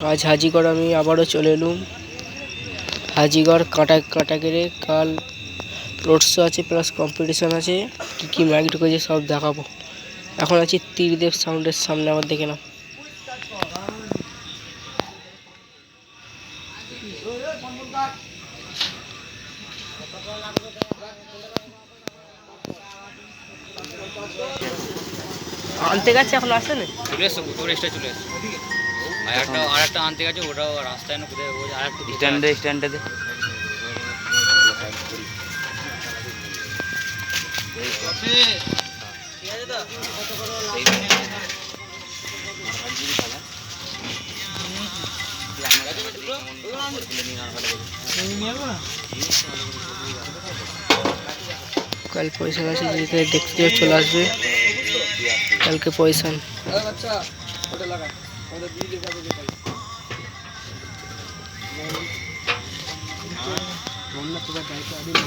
আজ হাজিগড় আমি আবারও চলে এলুম। হাজিগড় কাঁটা কাঁটা গেড়ে কাল রোড শো আছে প্লাস কম্পিটিশন আছে। কী কী মাইক ঢুকেছে সব দেখাবো। এখন আছি তীরদেব সাউন্ডের সামনে, আবার দেখে নাও। আনতে গেছে এখন আসেনি? চলে এসছো তোর চলে এসছো। আর একটা আর একটা আনতে গেছে ওটাও রাস্তায় না কোথায়? ওই আর একটু স্ট্যান্ডে স্ট্যান্ডে দে। কাল পয়সা আছে যেতে দেখতে চলে আসবে। কালকে পয়সা। なるほど。